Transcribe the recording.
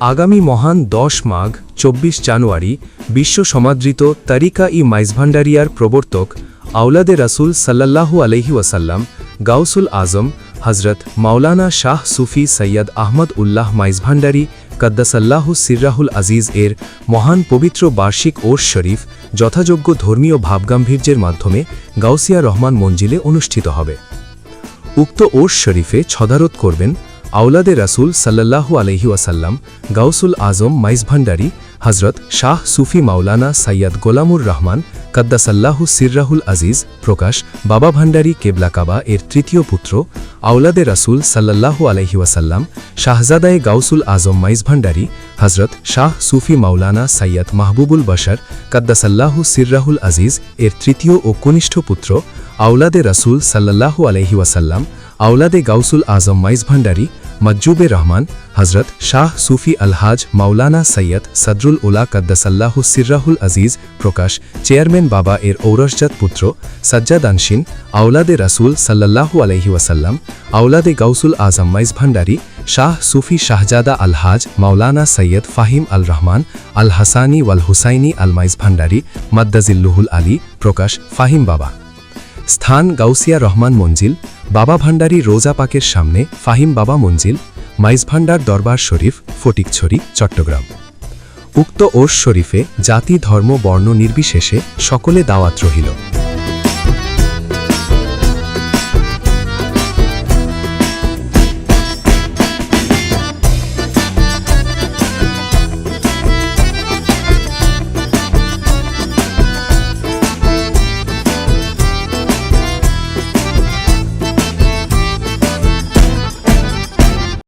আগামী মহান দশ মাঘ, চব্বিশ জানুয়ারি, বিশ্ব সমাদৃত তারিকা ই মাইজভান্ডারিয়ার প্রবর্তক আউলাদে রাসুল সাল্লাল্লাহু আলহি ওয়াসাল্লাম, গাউসুল আজম হজরত মাওলানা শাহ সুফি সৈয়দ আহমদ উল্লাহ মাইজভান্ডারি, কদ্দাসাল্লাহু সির্রাহুল আজিজ এর মহান পবিত্র বার্ষিক ওর শরীফ, যথাযোগ্য ধর্মীয় ভাবগাম্ভীর্যের মাধ্যমে গাউসিয়া রহমান মঞ্জিলে অনুষ্ঠিত হবে। উক্ত ওর শরীফে ছদারত করবেন আউলাদে রাসুল সাল্লাল্লাহু আলহি ওয়াসাল্লাম, গাউসুল আজম মাইজভান্ডারি হজরত শাহ সুফি মাওলানা সৈয়দ গোলামুর রহমান, কদ্দাসাল্লাহু সিররাহুল আজিজ, প্রকাশ, বাবা ভান্ডারি কেবলা কাবা এর তৃতীয় পুত্র আউলাদে রাসুল সাল্লাল্লাহু আলহি ওয়াসাল্লাম, শাহজাদায়ে গাউসুল আজম মাইজভান্ডারি হজরত শাহ সুফি মাওলানা সৈয়দ মাহবুবুল বশর, কদ্দাসাল্লাহু সিররাহুল আজিজ এর তৃতীয় ও কনিষ্ঠ পুত্র আউলাদে রাসুল সাল্লাল্লাহু আলহি ওয়াসাল্লাম আউলাদে গাউসুল আজম মাইজ ভান্ডারি মজ্জুবে রহমান হজরত শাহ সুফি আলহাজ মাওলানা সৈয়দ সদরুল উলা কদ্দাসাল্লাহু সিররাহুল আজিজ প্রকাশ চেয়ারম্যান বাবা এর ঔরসজাত পুত্র সজ্জাদ আনশিন আউলাদে রাসুল সাল্লাল্লাহু আলহি ওয়াসাল্লাম আউলাদে গাউসুল আজম মাইজ ভান্ডারি শাহ সুফি শাহজাদা আলহাজ মাওলানা সৈয়দ ফাহিম আল রহমান আল হাসানি ওয়াল হুসাইনি আল মাইজ ভান্ডারি মদ্দাজিল্লুহুল আলী প্রকাশ ফাহিম বাবা স্থান গাউসিয়া রহমান মঞ্জিল বাবা ভান্ডারী রোজা পাকের সামনে ফাহিম বাবা মঞ্জিল মাইজভান্ডার দরবার শরীফ, ফটিকছড়ি, চট্টগ্রাম। উক্ত ওর শরীফে জাতি, ধর্ম, বর্ণ নির্বিশেষে সকলে দাওয়াত রহিল।